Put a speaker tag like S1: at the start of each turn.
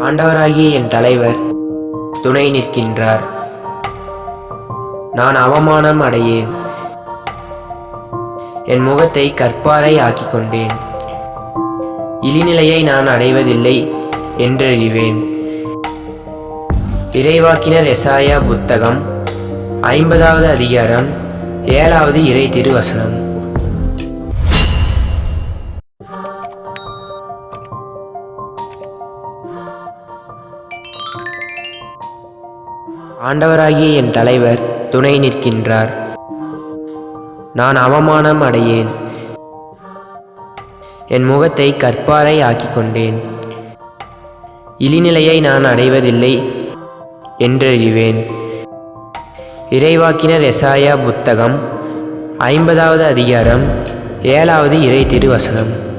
S1: ஆண்டவராகிய என் தலைவர் துணை நிற்கின்றார். நான் அவமானம் அடையேன். என் முகத்தை கற்பாறை ஆக்கிக் கொண்டேன் இழிநிலையை நான் அடைவதில்லை என்றறிவேன் இறைவாக்கினர் எசாயா புத்தகம் ஐம்பதாவது அதிகாரம் ஏழாவது இறை திருவசனம். ஆண்டவராகிய என் தலைவர் துணை நிற்கின்றார். நான் அவமானம் அடையேன். என் முகத்தை கற்பாறை ஆக்கிக் கொண்டேன் இழிநிலையை நான் அடைவதில்லை என்றறிவேன். இறைவாக்கினர் எசாயா புத்தகம் ஐம்பதாவது அதிகாரம் ஏழாவது இறை திருவசனம்.